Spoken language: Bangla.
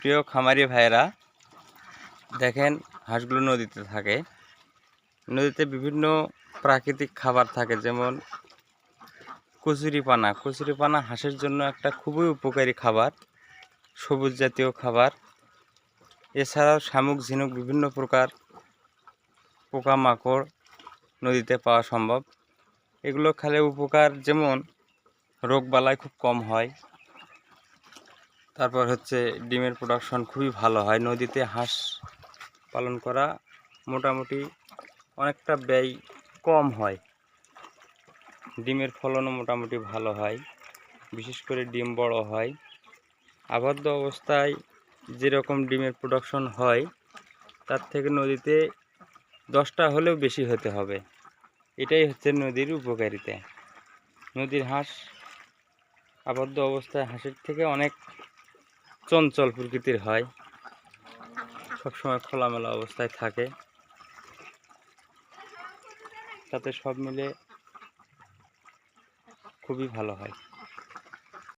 প্রিয় খামারি ভাইয়েরা, দেখেন হাঁসগুলো নদীতে থাকে। নদীতে বিভিন্ন প্রাকৃতিক খাবার থাকে, যেমন কচুরিপানা। কচুরিপানা হাঁসের জন্য একটা খুবই উপকারী খাবার, সবুজ জাতীয় খাবার। এছাড়াও শামুক, ঝিনুক বিভিন্ন প্রকার পোকামাকড় নদীতে পাওয়া সম্ভব। এগুলো খেলে উপকার যেমন রোগবালাই খুব কম হয় তারপর হচ্ছে ডিমের প্রোডাকশন খুবই ভালো হয়। নদীতে হাঁস পালন করা মোটামুটি অনেকটা ব্যয় কম হয়। ডিমের ফলনও মোটামুটি ভালো হয়, বিশেষ করে ডিম বড় হয়। আবদ্ধ অবস্থায় যেরকম ডিমের প্রোডাকশন হয়, তার থেকে নদীতে দশটা হলেও বেশি হতে হবে। এটাই হচ্ছে নদীর উপকারিতা। নদীর হাঁস আবদ্ধ অবস্থায় হাঁসের থেকে অনেক চঞ্চল প্রকৃতির হয়। সবসময় খোলামেলা অবস্থায় থাকে। তাতে সব মিলে খুবই ভালো হয়।